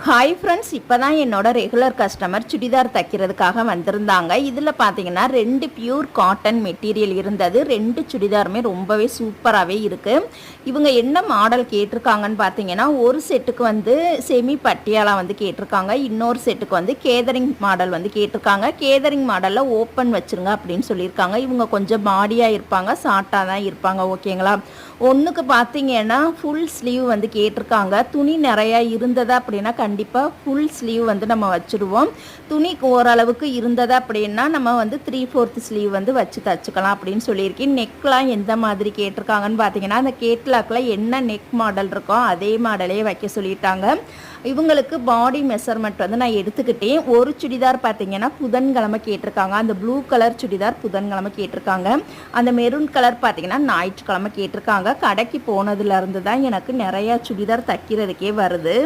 Hi friends இப்போ தான் என்னோட ரெகுலர் கஸ்டமர் சுடிதார் தைக்கிறதுக்காக வந்திருந்தாங்க. இதில் பார்த்தீங்கன்னா ரெண்டு பியூர் காட்டன் மெட்டீரியல் இருந்தது. ரெண்டு சுடிதாருமே ரொம்பவே சூப்பராகவே இருக்குது இவங்க என்ன மாடல் கேட்டிருக்காங்கன்னு பார்த்தீங்கன்னா ஒரு செட்டுக்கு வந்து செமி பட்டியாலா வந்து கேட்டிருக்காங்க. இன்னொரு செட்டுக்கு வந்து கேதரிங் மாடல் வந்து கேட்டிருக்காங்க. கேதரிங் மாடலில் ஓப்பன் வச்சுருங்க அப்படின்னு சொல்லியிருக்காங்க. இவங்க கொஞ்சம் பாடியாக இருப்பாங்க ஷார்ட்டாக தான் இருப்பாங்க. ஓகேங்களா ஒன்றுக்கு பார்த்தீங்கன்னா ஃபுல் ஸ்லீவ் வந்து கேட்டிருக்காங்க. துணி நிறையா இருந்ததா அப்படின்னா கண்டிப்பாக ஃபுல் ஸ்லீவ் வந்து நம்ம வச்சுருவோம். துணி ஓரளவுக்கு இருந்ததா அப்படின்னா நம்ம வந்து த்ரீ ஃபோர்த் ஸ்லீவ் வந்து வச்சு தச்சுக்கலாம் அப்படின்னு சொல்லியிருக்கேன். நெக்லாம் எந்த மாதிரி கேட்டிருக்காங்கன்னு பார்த்தீங்கன்னா அந்த கேட்லாக்கில் என்ன நெக் மாடல் இருக்கோ அதே மாடலே வைக்க சொல்லிட்டாங்க. இவங்களுக்கு பாடி மெஷர்மெண்ட் வந்து நான் எடுத்துக்கிட்டேன். ஒரு சுடிதார் பார்த்தீங்கன்னா புதன்கிழமை கேட்டிருக்காங்க. அந்த ப்ளூ கலர் சுடிதார் புதன்கிழமை கேட்டிருக்காங்க. அந்த மெரூன் கலர் பார்த்தீங்கன்னா ஞாயிற்றுக்கிழமை கேட்டிருக்காங்க. கடைக்கு போனதுலேருந்து தான் எனக்கு நிறையா சுடிதார் தைக்கிறதுக்கே வருது.